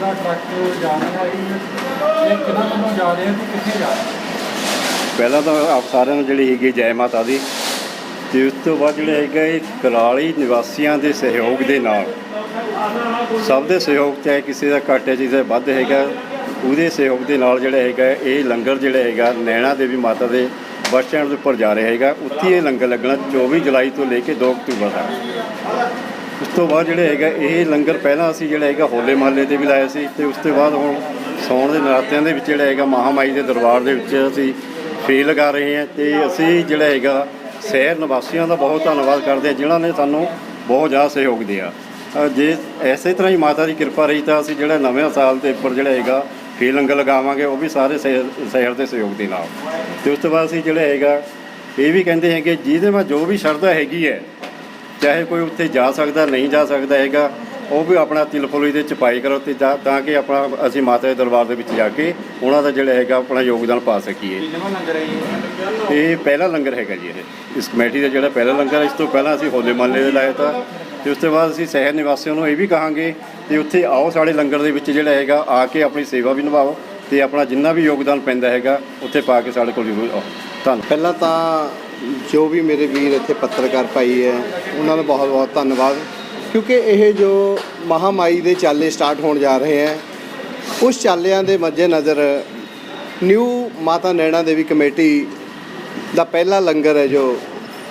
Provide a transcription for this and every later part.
ਦਾ truck ਜਾ ਰਿਹਾ ਇਹ ਕਿਹਨਾਂ ਵੱਲੋਂ ਜਾ ਰਿਹਾ ਤੇ ਕਿੱਥੇ ਜਾ ਰਿਹਾ? ਪਹਿਲਾਂ ਤਾਂ ਆਪ ਸਾਰਿਆਂ ਨੂੰ ਜਿਹੜੀ ਹੈਗੀ ਜੈ ਮਾਤਾ ਦੀ। ਤੇ ਉਸ ਤੋਂ ਬਾਅਦ ਜਿਹੜਾ ਹੈਗਾ ਇਹ ਕਰਾਲੀ ਨਿਵਾਸੀਆਂ ਦੇ ਸਹਿਯੋਗ ਦੇ ਨਾਲ। ਸਭ ਦੇ ਸਹਿਯੋਗ ਚਾਹੇ ਕਿਸੇ ਦਾ ਘੱਟ ਹੈ ਕਿਸੇ ਦਾ ਵੱਧ ਹੈਗਾ, ਉਹਦੇ ਸਹਿਯੋਗ ਦੇ ਨਾਲ ਜਿਹੜਾ ਹੈਗਾ, ਇਹ ਲੰਗਰ ਜਿਹੜਾ ਹੈਗਾ, ਨੈਣਾ ਦੇਵੀ ਮਾਤਾ ਦੇ ਬੱਸ ਸਟੈਂਡ ਦੇ ਉੱਪਰ ਜਾ ਰਿਹਾ ਹੈਗਾ। ਉੱਥੇ ਇਹ ਲੰਗਰ ਲੱਗਣਾ 24 ਜੁਲਾਈ ਤੋਂ ਲੈ ਕੇ 2 ਅਕਤੂਬਰ ਤੱਕ। ਉਸ ਤੋਂ ਬਾਅਦ ਜਿਹੜਾ ਹੈਗਾ, ਇਹ ਲੰਗਰ ਪਹਿਲਾਂ ਅਸੀਂ ਜਿਹੜਾ ਹੈਗਾ ਹੋਲੇ ਮਹੱਲੇ ਤੇ ਵੀ ਲਾਇਆ ਸੀ ਤੇ ਉਸ ਤੋਂ ਬਾਅਦ ਹੁਣ ਸੌਣ ਦੇ ਨਰਾਤਿਆਂ ਦੇ ਵਿੱਚ ਜਿਹੜਾ ਹੈਗਾ ਮਹਾਮਾਈ ਦੇ ਦਰਬਾਰ ਦੇ ਵਿੱਚ ਅਸੀਂ ਫੇਰ ਲਗਾ ਰਹੇ ਹਾਂ ਤੇ ਅਸੀਂ ਜਿਹੜਾ ਹੈਗਾ ਸ਼ਹਿਰ ਨਿਵਾਸੀਆਂ ਦਾ ਬਹੁਤ ਧੰਨਵਾਦ ਕਰਦੇ ਹਾਂ, ਜਿਨ੍ਹਾਂ ਨੇ ਸਾਨੂੰ ਬਹੁਤ ਜ਼ਿਆਦਾ ਸਹਿਯੋਗ ਦਿਆ। ਜੇ ਐਸੇ ਤਰ੍ਹਾਂ ਹੀ ਮਾਤਾ ਦੀ ਕਿਰਪਾ ਰਹੀ ਤਾਂ ਅਸੀਂ ਜਿਹੜਾ ਨਵੇਂ ਸਾਲ ਦੇ ਉੱਪਰ ਜਿਹੜਾ ਹੈਗਾ ਫੇਰ ਲੰਗਰ ਲਗਾਵਾਂਗੇ, ਉਹ ਵੀ ਸਾਰੇ ਸ਼ਹਿਰ ਸ਼ਹਿਰ ਦੇ ਸਹਿਯੋਗ ਦੇ ਨਾਲ। ਤੇ ਉਸ ਤੋਂ ਬਾਅਦ ਅਸੀਂ ਜਿਹੜਾ ਹੈਗਾ, ਇਹ ਵੀ ਕਹਿੰਦੇ ਹੈਗੇ, ਜਿਹਦੇ ਵਿੱਚ ਜੋ ਵੀ ਸ਼ਰਧਾ ਹੈਗੀ ਹੈ ਚਾਹੇ ਕੋਈ ਉੱਥੇ ਜਾ ਸਕਦਾ ਨਹੀਂ ਜਾ ਸਕਦਾ ਹੈਗਾ ਉਹ ਵੀ ਆਪਣਾ ਤਿਲ ਫੁੱਲ ਇਹਦੇ ਚ ਪਾਈ ਕਰੋ ਤੇ ਤਾਂ ਤਾਂ ਕਿ ਆਪਣਾ ਅਸੀਂ ਮਾਤਾ ਦੇ ਦਰਬਾਰ ਦੇ ਵਿੱਚ ਜਾ ਕੇ ਉਹਨਾਂ ਦਾ ਜਿਹੜਾ ਹੈਗਾ ਆਪਣਾ ਯੋਗਦਾਨ ਪਾ ਸਕੀਏ। ਜੀ? ਇਹ ਪਹਿਲਾ ਲੰਗਰ ਹੈਗਾ ਜੀ ਇਹ। ਇਸ ਕਮੇਟੀ ਦਾ ਜਿਹੜਾ ਪਹਿਲਾ ਲੰਗਰ ਹੈ, ਇਸ ਤੋਂ ਪਹਿਲਾਂ ਅਸੀਂ ਹੋਲੇ ਮਹੱਲੇ ਦੇ ਲਾਇਆ ਤਾਂ ਤੇ ਉਸ ਤੋਂ ਬਾਅਦ ਅਸੀਂ ਸ਼ਹਿਰ ਨਿਵਾਸੀਆਂ ਨੂੰ ਇਹ ਵੀ ਕਹਾਂਗੇ ਤੇ ਉੱਥੇ ਆਓ ਸਾਡੇ ਲੰਗਰ ਦੇ ਵਿੱਚ ਜਿਹੜਾ ਹੈਗਾ ਆ ਕੇ ਆਪਣੀ ਸੇਵਾ ਵੀ ਨਿਭਾਓ ਤੇ ਆਪਣਾ ਜਿੰਨਾ ਵੀ ਯੋਗਦਾਨ ਪੈਂਦਾ ਹੈਗਾ ਉੱਥੇ ਪਾ ਕੇ ਸਾਡੇ ਕੋਲ ਜ਼ਰੂਰ ਆਓ। ਧੰਨਵਾਦ ਪਹਿਲਾਂ ਤਾਂ ਜੋ ਵੀ ਮੇਰੇ ਵੀਰ ਇੱਥੇ ਪੱਤਰਕਾਰ ਭਾਈ ਹੈ, ਉਹਨਾਂ ਦਾ ਬਹੁਤ ਬਹੁਤ ਧੰਨਵਾਦ। ਕਿਉਂਕਿ ਇਹ ਜੋ ਮਹਾਮਾਈ ਦੇ ਚਾਲੇ ਸਟਾਰਟ ਹੋਣ ਜਾ ਰਹੇ ਹੈ, ਉਸ ਚਾਲਿਆਂ ਦੇ ਮੱਦੇ ਨਜ਼ਰ ਨਿਊ ਮਾਤਾ ਨੈਣਾ ਦੇਵੀ ਕਮੇਟੀ ਦਾ ਪਹਿਲਾ ਲੰਗਰ ਹੈ ਜੋ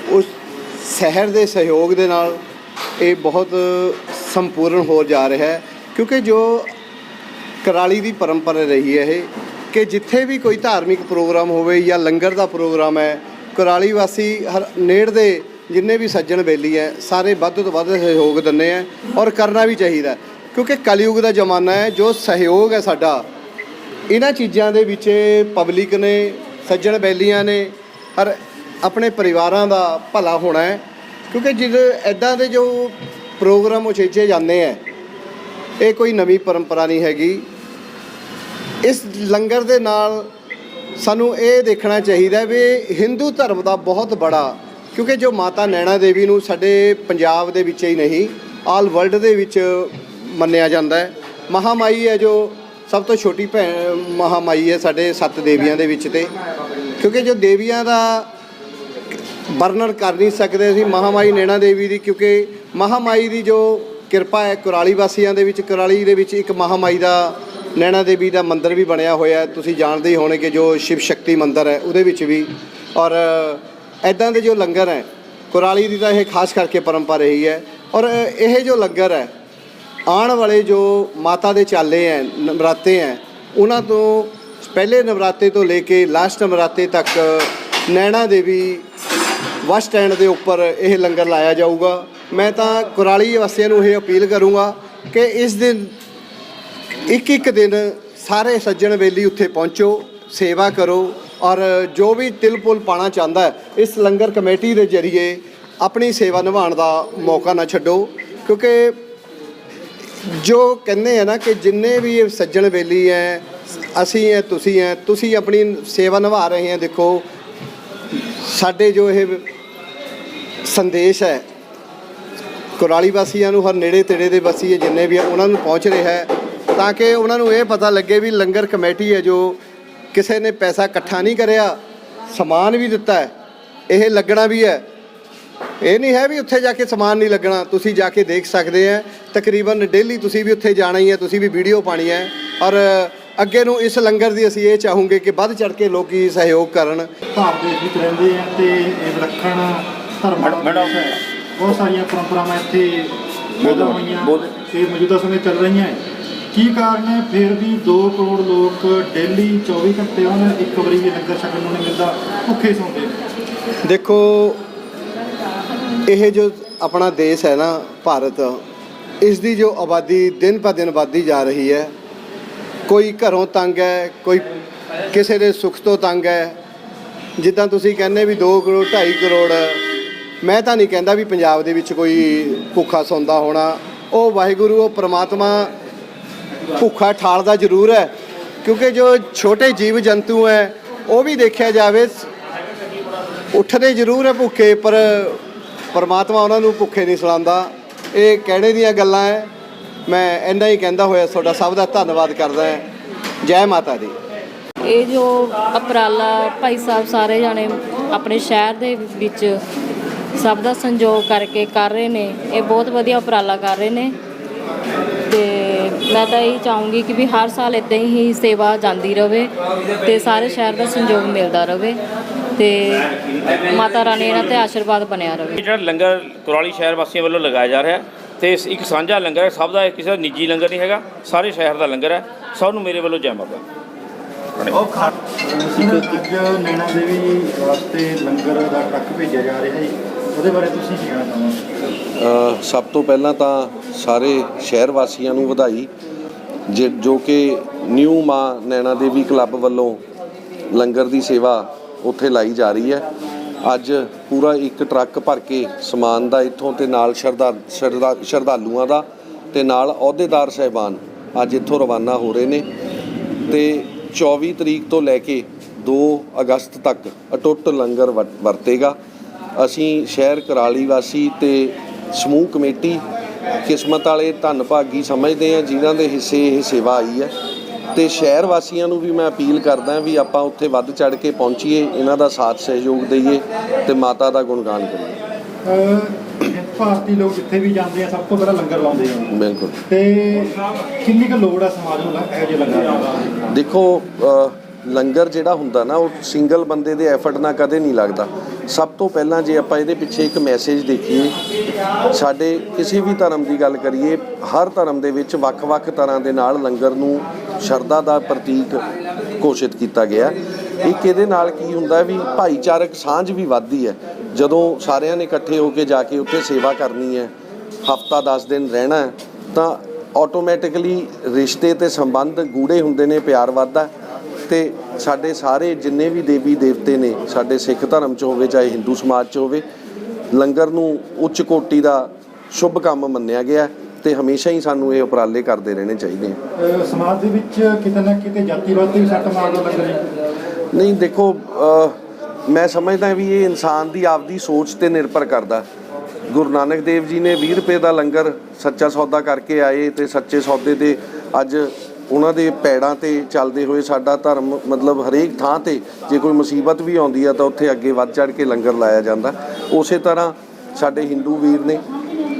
ਉਸ ਸ਼ਹਿਰ ਦੇ ਸਹਿਯੋਗ ਦੇ ਨਾਲ ਇਹ ਬਹੁਤ ਸੰਪੂਰਨ ਹੋ ਜਾ ਰਿਹਾ ਹੈ। ਕਿਉਂਕਿ ਜੋ ਕਰਾਲੀ ਦੀ ਪਰੰਪਰਾ ਰਹੀ ਹੈ ਇਹ, ਕਿ ਜਿੱਥੇ ਵੀ ਕੋਈ ਧਾਰਮਿਕ ਪ੍ਰੋਗਰਾਮ ਹੋਵੇ ਜਾਂ ਲੰਗਰ ਦਾ ਪ੍ਰੋਗਰਾਮ ਹੈ ਕੁਰਾਲੀ ਵਾਸੀ ਹਰ ਨੇੜ ਦੇ ਜਿੰਨੇ ਵੀ ਸੱਜਣ ਬੇਲੀ ਹੈ ਸਾਰੇ ਵੱਧ ਤੋਂ ਵੱਧ ਸਹਿਯੋਗ ਦਿੰਦੇ ਆ ਔਰ ਕਰਨਾ ਵੀ ਚਾਹੀਦਾ ਕਿਉਂਕਿ ਕਲਯੁਗ ਦਾ ਜ਼ਮਾਨਾ ਹੈ ਜੋ ਸਹਿਯੋਗ ਹੈ ਸਾਡਾ, ਇਹਨਾਂ ਚੀਜ਼ਾਂ ਦੇ ਵਿੱਚ ਪਬਲਿਕ ਨੇ, ਸੱਜਣ ਬੈਲੀਆਂ ਨੇ, ਹਰ ਆਪਣੇ ਪਰਿਵਾਰਾਂ ਦਾ ਭਲਾ ਹੋਣਾ ਹੈ ਕਿਉਂਕਿ ਜਦੋਂ ਐਦਾਂ ਦੇ ਜੋ ਪ੍ਰੋਗਰਾਮ ਉਚੇਚੇ ਜਾਂਦੇ ਹੈ ਇਹ ਕੋਈ ਨਵੀਂ ਪਰੰਪਰਾ ਨਹੀਂ ਹੈਗੀ। ਇਸ ਲੰਗਰ ਦੇ ਨਾਲ ਸਾਨੂੰ ਇਹ ਦੇਖਣਾ ਚਾਹੀਦਾ ਵੀ ਹਿੰਦੂ ਧਰਮ ਦਾ ਬਹੁਤ ਬੜਾ, ਕਿਉਂਕਿ ਜੋ ਮਾਤਾ ਨੈਣਾ ਦੇਵੀ ਨੂੰ ਸਾਡੇ ਪੰਜਾਬ ਦੇ ਵਿੱਚ ਹੀ ਨਹੀਂ, ਆਲ ਵਰਲਡ ਦੇ ਵਿੱਚ ਮੰਨਿਆ ਜਾਂਦਾ ਹੈ। ਮਹਾਮਾਈ ਹੈ ਜੋ ਸਭ ਤੋਂ ਛੋਟੀ ਭੈਣ ਮਹਾਮਾਈ ਹੈ ਸਾਡੇ ਸੱਤ ਦੇਵੀਆਂ ਦੇ ਵਿੱਚ ਤੇ। ਕਿਉਂਕਿ ਜੋ ਦੇਵੀਆਂ ਦਾ ਵਰਣਨ ਕਰ ਨਹੀਂ ਸਕਦੇ ਅਸੀਂ ਮਹਾਮਾਈ ਨੈਣਾ ਦੇਵੀ ਦੀ, ਕਿਉਂਕਿ ਮਹਾਮਾਈ ਦੀ ਜੋ ਕਿਰਪਾ ਹੈ ਕੁਰਾਲੀ ਵਾਸੀਆਂ ਦੇ ਵਿੱਚ, ਕੁਰਾਲੀ ਦੇ ਵਿੱਚ ਇੱਕ ਮਹਾਮਾਈ ਦਾ ਨੈਣਾ ਦੇਵੀ ਦਾ ਮੰਦਿਰ ਵੀ ਬਣਿਆ ਹੋਇਆ ਹੈ। ਤੁਸੀਂ ਜਾਣਦੇ ਹੀ ਹੋਣੇ ਕਿ ਜੋ ਸ਼ਿਵ ਸ਼ਕਤੀ ਮੰਦਿਰ ਹੈ, ਉਹਦੇ ਵਿੱਚ ਵੀ। ਔਰ ਐਦਾਂ ਦੇ ਜੋ ਲੰਗਰ ਹੈ, ਕੁਰਾਲੀ ਦੀ ਤਾਂ ਇਹ ਖਾਸ ਕਰਕੇ ਪਰੰਪਰਾ ਰਹੀ ਹੈ। ਔਰ ਇਹ ਜੋ ਲੰਗਰ ਹੈ, ਆਉਣ ਵਾਲੇ ਜੋ ਮਾਤਾ ਦੇ ਚਾਲੇ ਹੈ, ਨਵਰਾਤੇ ਹੈ, ਉਹਨਾਂ ਤੋਂ ਪਹਿਲੇ ਨਵਰਾਤੇ ਤੋਂ ਲੈ ਕੇ ਲਾਸਟ ਨਵਰਾਤੇ ਤੱਕ ਨੈਣਾ ਦੇਵੀ ਬੱਸ ਸਟੈਂਡ ਦੇ ਉੱਪਰ ਇਹ ਲੰਗਰ ਲਾਇਆ ਜਾਊਗਾ। ਮੈਂ ਤਾਂ ਕੁਰਾਲੀ ਵਾਸੀਆਂ ਨੂੰ ਇਹ ਅਪੀਲ ਕਰੂੰਗਾ ਕਿ ਇਸ ਦਿਨ ਇੱਕ ਇੱਕ ਦਿਨ ਸਾਰੇ ਸੱਜਣ ਵੇਲੀ ਉੱਥੇ ਪਹੁੰਚੋ, ਸੇਵਾ ਕਰੋ ਔਰ ਜੋ ਵੀ ਤਿਲ ਪੁਲ ਪਾਣਾ ਚਾਹੁੰਦਾ ਇਸ ਲੰਗਰ ਕਮੇਟੀ ਦੇ ਜ਼ਰੀਏ ਆਪਣੀ ਸੇਵਾ ਨਿਭਾਉਣ ਦਾ ਮੌਕਾ ਨਾ ਛੱਡੋ, ਕਿਉਂਕਿ ਜੋ ਕਹਿੰਦੇ ਆ ਨਾ ਕਿ ਜਿੰਨੇ ਵੀ ਇਹ ਸੱਜਣ ਵੇਲੀ ਹੈ ਅਸੀਂ ਹੈ ਤੁਸੀਂ ਹੈ ਤੁਸੀਂ ਆਪਣੀ ਸੇਵਾ ਨਿਭਾ ਰਹੇ ਹੈ ਦੇਖੋ, ਸਾਡੇ ਜੋ ਇਹ ਸੰਦੇਸ਼ ਹੈ ਕੁਰਾਲੀ ਵਾਸੀਆਂ ਨੂੰ ਹਰ ਨੇੜੇ ਤੇੜੇ ਦੇ ਵਾਸੀ ਜਿੰਨੇ ਵੀ ਆ, ਉਹਨਾਂ ਨੂੰ ਪਹੁੰਚ ਰਿਹਾ ਹੈ ਤਾਂ ਕਿ ਉਹਨਾਂ ਨੂੰ ਇਹ ਪਤਾ ਲੱਗੇ ਵੀ ਲੰਗਰ ਕਮੇਟੀ ਹੈ ਜੋ ਕਿਸੇ ਨੇ ਪੈਸਾ ਇਕੱਠਾ ਨਹੀਂ ਕਰਿਆ ਸਮਾਨ ਵੀ ਦਿੱਤਾ ਹੈ ਇਹ ਲੱਗਣਾ ਵੀ ਹੈ। ਇਹ ਨਹੀਂ ਹੈ ਵੀ ਉੱਥੇ ਜਾ ਕੇ ਸਮਾਨ ਨਹੀਂ ਲੱਗਣਾ ਤੁਸੀਂ ਜਾ ਕੇ ਦੇਖ ਸਕਦੇ ਆ ਤਕਰੀਬਨ ਡੇਲੀ ਤੁਸੀਂ ਵੀ ਉੱਥੇ ਜਾਣਾ ਹੀ ਹੈ ਤੁਸੀਂ ਵੀ ਵੀਡੀਓ ਪਾਣੀ ਹੈ। ਔਰ ਅੱਗੇ ਨੂੰ ਇਸ ਲੰਗਰ ਦੀ ਅਸੀਂ ਇਹ ਚਾਹੂਗੇ ਕਿ ਵੱਧ ਚੜ ਕੇ ਲੋਕੀ ਸਹਿਯੋਗ ਕਰਨ। ਭਾਰਤ ਦੇਸ਼ ਵਿੱਚ ਰਹਿੰਦੇ ਆ ਤੇ ਇਹ ਵਿਲੱਖਣ ਧਰਮਾਂ ਦਾ। ਬਹੁਤ ਸਾਰੀਆਂ ਪਰੰਪਰਾਵਾਂ ਇੱਥੇ ਪੈਦਾ ਹੋਈਆਂ। ਤੇ ਮੌਜੂਦਾ ਸਮੇਂ ਚੱਲ ਰਹੀਆਂ ਹੈ। ਕੀ ਕਾਰਨ ਹੈ? ਫਿਰ ਵੀ 2 ਕਰੋੜ ਲੋਕ ਡੇਲੀ 24 ਘੰਟੇ ਉਹਨਾਂ ਇੱਕ ਵਾਰੀ ਵੀ ਲੰਗਰ ਛਕਣ ਨੂੰ ਨਹੀਂ ਮਿਲਦਾ, ਭੁੱਖੇ ਸੌਂਦੇ ਨੇ ਦੇਖੋ, ਇਹ ਜੋ ਆਪਣਾ ਦੇਸ਼ ਹੈ ਨਾ, ਭਾਰਤ, ਇਸ ਦੀ ਜੋ ਆਬਾਦੀ ਦਿਨ ਪਰ ਦਿਨ ਵੱਧਦੀ ਜਾ ਰਹੀ ਹੈ, ਕੋਈ ਘਰੋਂ ਤੰਗ ਹੈ, ਕੋਈ ਕਿਸੇ ਦੇ ਸੁੱਖ ਤੋਂ ਤੰਗ ਹੈ, ਜਿੱਦਾਂ ਤੁਸੀਂ ਕਹਿੰਦੇ ਵੀ 2 ਕਰੋੜ 2.5 ਕਰੋੜ, ਮੈਂ ਤਾਂ ਨਹੀਂ ਕਹਿੰਦਾ ਵੀ ਪੰਜਾਬ ਦੇ ਵਿੱਚ ਕੋਈ ਭੁੱਖਾ ਸੌਂਦਾ ਹੋਣਾ, ਉਹ ਵਾਹਿਗੁਰੂ, ਉਹ ਪ੍ਰਮਾਤਮਾ ਭੁੱਖਾ ਠਾਲਦਾ ਜ਼ਰੂਰ ਹੈ, ਕਿਉਂਕਿ ਜੋ ਛੋਟੇ ਜੀਵ ਜੰਤੂ ਹੈ, ਉਹ ਵੀ ਦੇਖਿਆ ਜਾਵੇ, ਉੱਠਦੇ ਜ਼ਰੂਰ ਹੈ ਭੁੱਖੇ, ਪਰ ਪਰਮਾਤਮਾ ਉਹਨਾਂ ਨੂੰ ਭੁੱਖੇ ਨਹੀਂ ਸੁਲਾਉਂਦਾ ਇਹ ਕਹਿਣੇ ਦੀਆਂ ਗੱਲਾਂ ਹੈ। ਮੈਂ ਇੰਨਾ ਹੀ ਕਹਿੰਦਾ ਹੋਇਆ, ਤੁਹਾਡਾ ਸਭ ਦਾ ਧੰਨਵਾਦ ਕਰਦਾ ਹਾਂ। ਜੈ ਮਾਤਾ ਦੀ। ਇਹ ਜੋ ਉਪਰਾਲਾ ਭਾਈ ਸਾਹਿਬ ਸਾਰੇ ਜਾਣੇ ਆਪਣੇ ਸ਼ਹਿਰ ਦੇ ਵਿੱਚ ਸਭ ਦਾ ਸੰਯੋਗ ਕਰਕੇ ਕਰ ਰਹੇ ਨੇ, ਇਹ ਬਹੁਤ ਵਧੀਆ ਉਪਰਾਲਾ ਕਰ ਰਹੇ ਨੇ। ਮੈਂ ਤਾਂ ਇਹ ਚਾਹੂੰਗੀ ਕਿ ਵੀ ਹਰ ਸਾਲ ਇਦਾਂ ਹੀ ਸੇਵਾ ਜਾਂਦੀ ਰਵੇ ਤੇ ਸਾਰੇ ਸ਼ਹਿਰ ਦਾ ਸੰਯੋਗ ਮਿਲਦਾ ਰਵੇ ਤੇ ਮਾਤਾ ਰਾਣੀ ਇਹਨਾਂ ਤੇ ਆਸ਼ੀਰਵਾਦ ਬਣਿਆ ਰਵੇ। ਇਹ ਜਿਹੜਾ ਲੰਗਰ ਕੁਰਾਲੀ ਸ਼ਹਿਰ ਵਾਸੀਆਂ ਵੱਲੋਂ ਲਗਾਇਆ ਜਾ ਰਿਹਾ ਤੇ ਇਸ ਇੱਕ ਸਾਂਝਾ ਲੰਗਰ ਹੈ ਸਭ ਦਾ ਕਿਸੇ ਦਾ ਨਿੱਜੀ ਲੰਗਰ ਨਹੀਂ ਹੈਗਾ ਸਾਰੇ ਸ਼ਹਿਰ ਦਾ ਲੰਗਰ ਹੈ ਸਭ ਨੂੰ ਮੇਰੇ ਵੱਲੋਂ ਜੈ ਮਾਤਾ। ਸਰ ਅੱਜ ਨੈਣਾ ਦੇਵੀ ਵਾਸਤੇ ਲੰਗਰ ਦਾ ਟਰੱਕ ਭੇਜਿਆ ਜਾ ਰਿਹਾ ਹੈ ਉਹਦੇ ਬਾਰੇ ਤੁਸੀਂ ਕੀ ਕਹਿਣਾ ਚਾਹੁੰਦੇ ਅ, ਸਭ ਤੋਂ ਪਹਿਲਾਂ ਤਾਂ ਸਾਰੇ ਸ਼ਹਿਰ ਵਾਸੀਆਂ ਨੂੰ ਵਧਾਈ, ਜਿ- ਜੋ ਕਿ ਨਿਊ ਮਾਂ ਨੈਣਾ ਦੇਵੀ ਕਲੱਬ ਵੱਲੋਂ ਲੰਗਰ ਦੀ ਸੇਵਾ ਉੱਥੇ ਲਾਈ ਜਾ ਰਹੀ ਹੈ। ਅੱਜ ਪੂਰਾ ਇੱਕ ਟਰੱਕ ਭਰ ਕੇ ਸਮਾਨ ਦਾ ਇੱਥੋਂ ਤੇ ਨਾਲ ਸ਼ਰਧਾ, ਸ਼ਰਧਾ- ਸ਼ਰਧਾਲੂਆਂ ਦਾ ਤੇ ਨਾਲ ਅਹੁਦੇਦਾਰ ਸਹਿਬਾਨ ਅੱਜ ਇੱਥੋਂ ਰਵਾਨਾ ਹੋ ਰਹੇ ਨੇ ਤੇ 24 ਤਰੀਕ ਤੋਂ ਲੈ ਕੇ 2 ਅਗਸਤ ਤੱਕ ਅਟੁੱਟ ਲੰਗਰ ਵਰ- ਵਰਤੇਗਾ। ਅਸੀਂ ਸ਼ਹਿਰ ਕਰਾਲੀ ਵਾਸੀ ਤੇ ਸਮੂਹ ਕਮੇਟੀ ਕਿਸਮਤ ਵਾਲੇ ਧੰਨ ਭਾਗੀ ਸਮਝਦੇ ਹਾਂ ਜਿਨ੍ਹਾਂ ਦੇ ਹਿੱਸੇ ਇਹ ਸੇਵਾ ਆਈ ਹੈ। ਤੇ ਸ਼ਹਿਰ ਵਾਸੀਆਂ ਨੂੰ ਵੀ ਮੈਂ ਅਪੀਲ ਕਰਦਾ ਵੀ ਆਪਾਂ ਉੱਥੇ ਵੱਧ ਚੜ ਕੇ ਪਹੁੰਚੀਏ ਇਹਨਾਂ ਦਾ ਸਾਥ ਸਹਿਯੋਗ ਦਈਏ ਤੇ ਮਾਤਾ ਦਾ ਗੁਣਗਾਨ ਕਰੀਏ। ਭਾਰਤੀ ਲੋਕ ਜਿੱਥੇ ਵੀ ਜਾਂਦੇ ਆ ਸਭ ਤੋਂ ਪਹਿਲਾਂ ਲੰਗਰ ਲਾਉਂਦੇ ਆ। ਬਿਲਕੁਲ। ਤੇ ਕਿੰਨੀ ਕੁ ਲੋੜ ਆ ਸਮਾਜ ਨੂੰ ਇਹੋ ਜਿਹੇ ਲੰਗਰ ਦੇਖੋ ਲੰਗਰ ਜਿਹੜਾ ਹੁੰਦਾ ਨਾ, ਉਹ ਸਿੰਗਲ ਬੰਦੇ ਦੇ ਐਫਰਟ ਨਾਲ ਕਦੇ ਨਹੀਂ ਲੱਗਦਾ। ਸਭ ਤੋਂ ਪਹਿਲਾਂ ਜੇ ਆਪਾਂ ਇਹਦੇ ਪਿੱਛੇ ਇੱਕ ਮੈਸੇਜ ਦੇਖੀਏ, ਸਾਡੇ ਕਿਸੇ ਵੀ ਧਰਮ ਦੀ ਗੱਲ ਕਰੀਏ, ਹਰ ਧਰਮ ਦੇ ਵਿੱਚ ਵੱਖ-ਵੱਖ ਤਰ੍ਹਾਂ ਦੇ ਨਾਲ ਲੰਗਰ ਨੂੰ ਸ਼ਰਧਾ ਦਾ ਪ੍ਰਤੀਕ ਘੋਸ਼ਿਤ ਕੀਤਾ ਗਿਆ। ਇੱਕ ਇਹਦੇ ਨਾਲ ਕੀ ਹੁੰਦਾ ਵੀ ਭਾਈਚਾਰਕ ਸਾਂਝ ਵੀ ਵੱਧਦੀ ਹੈ। ਜਦੋਂ ਸਾਰਿਆਂ ਨੇ ਇਕੱਠੇ ਹੋ ਕੇ ਜਾ ਕੇ ਉੱਥੇ ਸੇਵਾ ਕਰਨੀ ਹੈ, ਹਫਤਾ 10 ਦਿਨ ਰਹਿਣਾ ਤਾਂ ਆਟੋਮੈਟਿਕਲੀ ਰਿਸ਼ਤੇ ਤੇ ਸੰਬੰਧ ਗੂੜੇ ਹੁੰਦੇ ਨੇ, ਪਿਆਰ ਵੱਧਦਾ ਤੇ ਸਾਡੇ ਸਾਰੇ ਜਿੰਨੇ ਵੀ ਦੇਵੀ ਦੇਵਤੇ ਨੇ ਸਾਡੇ ਸਿੱਖ ਧਰਮ ਚ ਹੋਵੇ ਚਾਹੇ ਹਿੰਦੂ ਸਮਾਜ ਚ ਹੋਵੇ ਲੰਗਰ ਨੂੰ ਉੱਚ ਕੋਟੀ ਦਾ ਸ਼ੁਭ ਕੰਮ ਮੰਨਿਆ ਗਿਆ ਤੇ ਹਮੇਸ਼ਾ ਹੀ ਸਾਨੂੰ ਇਹ ਉਪਰਾਲੇ ਕਰਦੇ ਰਹਿਣੇ ਚਾਹੀਦੇ ਆ। ਸਮਾਜ ਦੇ ਵਿੱਚ ਕਿਤੇ ਨਾ ਕਿਤੇ ਜਾਤੀਵਾਦ ਤੇ ਵੀ ਸੱਟ ਮਾਰਦਾ ਲੰਗਰ ਨਹੀਂ ਦੇਖੋ ਮੈਂ ਸਮਝਦਾ ਵੀ ਇਹ ਇਨਸਾਨ ਦੀ ਆਪਦੀ ਸੋਚ ਤੇ ਨਿਰਭਰ ਕਰਦਾ। ਗੁਰੂ ਨਾਨਕ ਦੇਵ ਜੀ ਨੇ 20 ਰੁਪਏ ਦਾ ਲੰਗਰ ਸੱਚਾ ਸੌਦਾ ਕਰਕੇ ਆਏ ਤੇ ਸੱਚੇ ਸੌਦੇ ਤੇ ਅੱਜ ਉਹਨਾਂ ਦੇ ਪੈੜਾਂ ਤੇ ਚੱਲਦੇ ਹੋਏ ਸਾਡਾ ਧਰਮ ਮਤਲਬ ਹਰੇਕ ਥਾਂ ਤੇ ਜੇ ਕੋਈ ਮੁਸੀਬਤ ਵੀ ਆਉਂਦੀ ਆ ਤਾਂ ਉੱਥੇ ਅੱਗੇ ਵੱਧ ਚੜ ਕੇ ਲੰਗਰ ਲਾਇਆ ਜਾਂਦਾ। ਉਸੇ ਤਰ੍ਹਾਂ ਸਾਡੇ ਹਿੰਦੂ ਵੀਰ ਨੇ,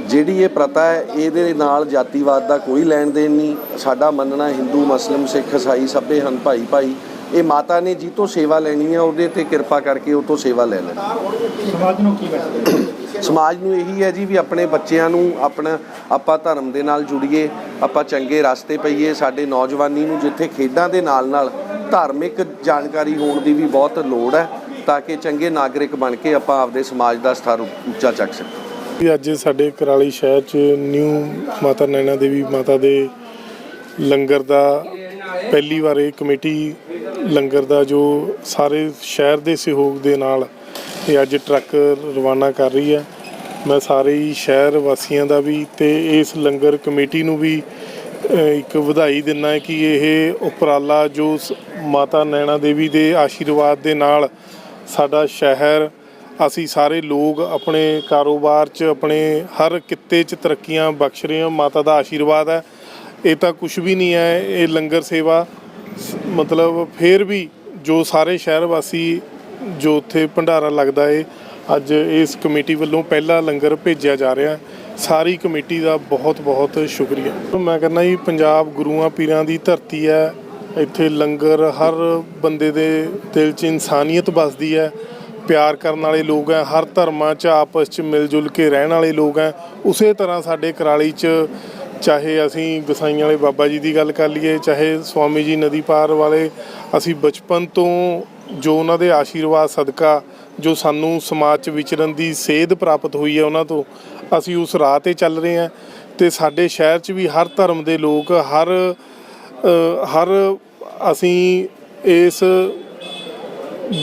ਜਿਹੜੀ ਇਹ ਪ੍ਰਥਾ ਹੈ, ਇਹਦੇ ਨਾਲ ਜਾਤੀਵਾਦ ਦਾ ਕੋਈ ਲੈਣ ਦੇਣ ਨਹੀਂ। ਸਾਡਾ ਮੰਨਣਾ ਹਿੰਦੂ, ਮੁਸਲਿਮ, ਸਿੱਖ, ਈਸਾਈ ਸਭੇ ਹਨ ਭਾਈ ਭਾਈ। ਇਹ ਮਾਤਾ ਨੇ ਜੀ ਤੋਂ ਸੇਵਾ ਲੈਣੀ ਹੈ ਉਹਦੇ ਤੇ ਕਿਰਪਾ ਕਰਕੇ ਉਹ ਤੋਂ ਸੇਵਾ ਲੈ ਲੈਣੀ। ਸਮਾਜ ਨੂੰ ਕੀ ਮੈਸੇਜ ਸਮਾਜ ਨੂੰ ਇਹੀ ਹੈ ਜੀ ਵੀ ਆਪਣੇ ਬੱਚਿਆਂ ਨੂੰ ਆਪਣਾ ਆਪਾਂ ਧਰਮ ਦੇ ਨਾਲ ਜੁੜੀਏ, ਆਪਾਂ ਚੰਗੇ ਰਸਤੇ ਪਈਏ, ਸਾਡੇ ਨੌਜਵਾਨੀ ਨੂੰ ਜਿੱਥੇ ਖੇਡਾਂ ਦੇ ਨਾਲ ਨਾਲ ਧਾਰਮਿਕ ਜਾਣਕਾਰੀ ਹੋਣ ਦੀ ਵੀ ਬਹੁਤ ਲੋੜ ਹੈ, ਤਾਂ ਕਿ ਚੰਗੇ ਨਾਗਰਿਕ ਬਣ ਕੇ ਆਪਾਂ ਆਪਦੇ ਸਮਾਜ ਦਾ ਸਤਰ ਉੱਚਾ ਚੱਕ ਸਕੀਏ। ਵੀ ਅੱਜ ਸਾਡੇ ਕਰਾਲੀ ਸ਼ਹਿਰ 'ਚ ਨਿਊ ਮਾਤਾ ਨੈਣਾ ਦੇਵੀ ਮਾਤਾ ਦੇ ਲੰਗਰ ਦਾ ਪਹਿਲੀ ਵਾਰ ਇਹ ਕਮੇਟੀ ਲੰਗਰ ਦਾ ਜੋ ਸਾਰੇ ਸ਼ਹਿਰ ਦੇ ਸਹਿਯੋਗ ਦੇ ਨਾਲ ਇਹ ਅੱਜ ਟਰੱਕ ਰਵਾਨਾ ਕਰ ਰਹੀ ਹੈ। ਮੈਂ ਸਾਰੇ ਹੀ ਸ਼ਹਿਰ ਵਾਸੀਆਂ ਦਾ ਵੀ ਤੇ ਇਸ ਲੰਗਰ ਕਮੇਟੀ ਨੂੰ ਵੀ ਇੱਕ ਵਧਾਈ ਦਿੰਦਾ ਕਿ ਇਹ ਉਪਰਾਲਾ ਜੋ ਸ- ਮਾਤਾ ਨੈਣਾ ਦੇਵੀ ਦੇ ਆਸ਼ੀਰਵਾਦ ਦੇ ਨਾਲ ਸਾਡਾ ਸ਼ਹਿਰ, ਅਸੀਂ ਸਾਰੇ ਲੋਕ ਆਪਣੇ ਕਾਰੋਬਾਰ 'ਚ, ਆਪਣੇ ਹਰ ਕਿੱਤੇ 'ਚ ਤਰੱਕੀਆਂ ਬਖਸ਼ ਰਹੇ ਹਾਂ। ਮਾਤਾ ਦਾ ਆਸ਼ੀਰਵਾਦ ਹੈ। ਇਹ ਤਾਂ ਕੁਝ ਵੀ ਨਹੀਂ ਹੈ, ਇਹ ਲੰਗਰ ਸੇਵਾ, ਸ- ਮਤਲਬ ਫੇਰ ਵੀ ਜੋ ਸਾਰੇ ਸ਼ਹਿਰ ਵਾਸੀ ਜੋ ਉੱਥੇ ਭੰਡਾਰਾ ਲੱਗਦਾ ਏ, ਅੱਜ ਇਸ ਕਮੇਟੀ ਵੱਲੋਂ ਪਹਿਲਾ ਲੰਗਰ ਭੇਜਿਆ ਜਾ ਰਿਹਾ। ਸਾਰੀ ਕਮੇਟੀ ਦਾ ਬਹੁਤ ਬਹੁਤ ਸ਼ੁਕਰੀਆ। ਮੈਂ ਕਹਿੰਦਾ ਜੀ, ਪੰਜਾਬ ਗੁਰੂਆਂ ਪੀਰਾਂ ਦੀ ਧਰਤੀ ਹੈ। ਇੱਥੇ ਲੰਗਰ ਹਰ ਬੰਦੇ ਦੇ ਦਿਲ 'ਚ ਇਨਸਾਨੀਅਤ ਵੱਸਦੀ ਹੈ। ਪਿਆਰ ਕਰਨ ਵਾਲੇ ਲੋਕ ਹੈ, ਹਰ ਧਰਮਾਂ 'ਚ ਆਪਸ 'ਚ ਮਿਲ ਜੁਲ ਕੇ ਰਹਿਣ ਵਾਲੇ ਲੋਕ ਹੈ। ਉਸੇ ਤਰ੍ਹਾਂ ਸਾਡੇ ਕਰਾਲੀ 'ਚ ਚਾਹੇ ਅਸੀਂ ਗਸਾਈਆਂ ਵਾਲੇ ਬਾਬਾ ਜੀ ਦੀ ਗੱਲ ਕਰ ਲਈਏ, ਚਾਹੇ ਸਵਾਮੀ ਜੀ ਨਦੀ ਪਾਰ ਵਾਲੇ, ਅਸੀਂ ਬਚਪਨ ਤੋਂ ਜੋ ਉਹਨਾਂ ਦੇ ਆਸ਼ੀਰਵਾਦ ਸਦਕਾ, ਜੋ ਸਾਨੂੰ ਸਮਾਜ 'ਚ ਵਿਚਰਨ ਦੀ ਸੇਧ ਪ੍ਰਾਪਤ ਹੋਈ ਹੈ ਉਹਨਾਂ ਤੋਂ, ਅਸੀਂ ਉਸ ਰਾਹ ਤੇ ਚੱਲ ਰਹੇ ਹਾਂ ਤੇ ਸਾਡੇ ਸ਼ਹਿਰ 'ਚ ਵੀ ਹਰ ਧਰਮ ਦੇ ਲੋਕ, ਹਰ ਹਰ ਅਸੀਂ ਇਸ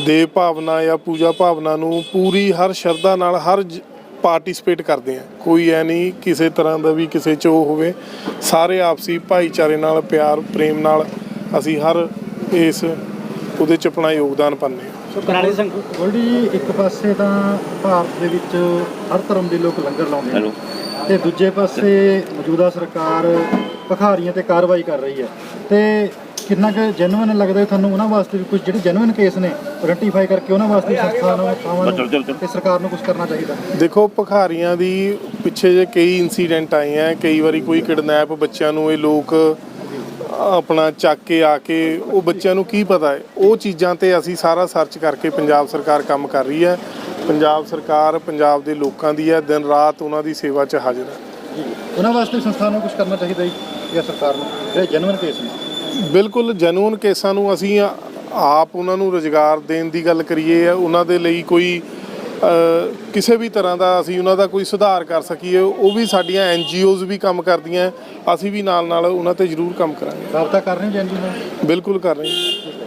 ਦੇ ਭਾਵਨਾ ਜਾਂ ਪੂਜਾ ਭਾਵਨਾ ਨੂੰ ਪੂਰੀ ਹਰ ਸ਼ਰਧਾ ਨਾਲ ਹਰ ਪਾਰਟਿਸਿਪੇਟ ਕਰਦੇ ਆ ਕੋਈ ਐ ਨਹੀਂ ਕਿਸੇ ਤਰ੍ਹਾਂ ਦਾ ਵੀ ਕਿਸੇ ਚ ਉਹ ਹੋਵੇ, ਸਾਰੇ ਆਪਸੀ ਭਾਈਚਾਰੇ ਨਾਲ, ਪਿਆਰ, ਪ੍ਰੇਮ ਨਾਲ ਅਸੀਂ ਹਰ ਇਸ ਉਹਦੇ ਚ ਆਪਣਾ ਯੋਗਦਾਨ ਪਾਉਂਦੇ ਹਾਂ। ਗੋਲਡੀ ਜੀ ਇੱਕ ਪਾਸੇ ਤਾਂ ਭਾਰਤ ਦੇ ਵਿੱਚ ਹਰ ਧਰਮ ਦੇ ਲੋਕ ਲੰਗਰ ਲਾਉਂਦੇ ਨੇ ਤੇ ਦੂਜੇ ਪਾਸੇ ਮੌਜੂਦਾ ਸਰਕਾਰ ਭਖਾਰੀਆਂ ਤੇ ਕਾਰਵਾਈ ਕਰ ਰਹੀ ਹੈ। ਤੇ ਕਿੰਨਾ ਕੁ ਜੈਨੂਇਨ ਲੱਗਦਾ ਤੁਹਾਨੂੰ ਉਹਨਾਂ ਵਾਸਤੇ ਵੀ? ਕੁਝ ਜਿਹੜੇ ਜੈਨੂਇਨ ਕੇਸ ਨੇ ਆਇਡੈਂਟੀਫਾਈ ਕਰਕੇ ਉਹਨਾਂ ਵਾਸਤੇ ਸੰਸਥਾ ਨੂੰ ਥਾਵਾਂ ਨੂੰ ਤੇ ਸਰਕਾਰ ਨੂੰ ਕੁਝ ਕਰਨਾ ਚਾਹੀਦਾ। ਦੇਖੋ ਭਖਾਰੀਆਂ ਦੀ ਪਿੱਛੇ ਜੇ ਕਈ ਇਨਸੀਡੈਂਟ ਆਏ ਆ ਕਈ ਵਾਰੀ ਕੋਈ ਕਿਡਨੈਪ ਬੱਚਿਆਂ ਨੂੰ ਇਹ ਲੋਕ ਆਪਣਾ ਚੱਕ ਕੇ ਆ ਕੇ ਉਹ ਬੱਚਿਆਂ ਨੂੰ ਕੀ ਪਤਾ ਹੈ? ਉਹ ਚੀਜ਼ਾਂ ਤੇ ਅਸੀਂ ਸਾਰਾ ਸਰਚ ਕਰਕੇ ਪੰਜਾਬ ਸਰਕਾਰ ਕੰਮ ਕਰ ਰਹੀ ਹੈ। ਪੰਜਾਬ ਸਰਕਾਰ ਪੰਜਾਬ ਦੇ ਲੋਕਾਂ ਦੀ ਹੈ। ਦਿਨ ਰਾਤ ਉਹਨਾਂ ਦੀ ਸੇਵਾ 'ਚ ਹਾਜ਼ਰ ਹੈ। ਉਹਨਾਂ ਵਾਸਤੇ ਸੰਸਥਾ ਨੂੰ ਕੁਝ ਕਰਨਾ ਚਾਹੀਦਾ ਜੀ? ਜਾਂ ਸਰਕਾਰ ਨੂੰ? ਜਿਹੜੇ ਜੈਨੂਇਨ ਕੇਸ ਨੇ? ਬਿਲਕੁਲ ਜੈਨੂਨ ਕੇਸਾਂ ਨੂੰ ਅਸੀਂ ਆਪ ਉਹਨਾਂ ਨੂੰ ਰੋਜ਼ਗਾਰ ਦੇਣ ਦੀ ਗੱਲ ਕਰੀਏ ਉਹਨਾਂ ਦੇ ਲਈ ਕੋਈ ਕਿਸੇ ਵੀ ਤਰ੍ਹਾਂ ਦਾ ਅਸੀਂ ਉਹਨਾਂ ਦਾ ਕੋਈ ਸੁਧਾਰ ਕਰ ਸਕੀਏ ਉਹ ਵੀ ਸਾਡੀਆਂ ਐਨ ਵੀ ਕੰਮ ਕਰਦੀਆਂ ਅਸੀਂ ਵੀ ਨਾਲ ਨਾਲ ਉਹਨਾਂ ਤੇ ਜ਼ਰੂਰ ਕੰਮ ਕਰਾਂਗੇ। ਰਾਬਤਾ ਕਰ ਰਹੇ ਹੋ ਜੈਨੂਇਨ ਬਿਲਕੁਲ ਕਰ ਰਹੇ ਹਾਂ।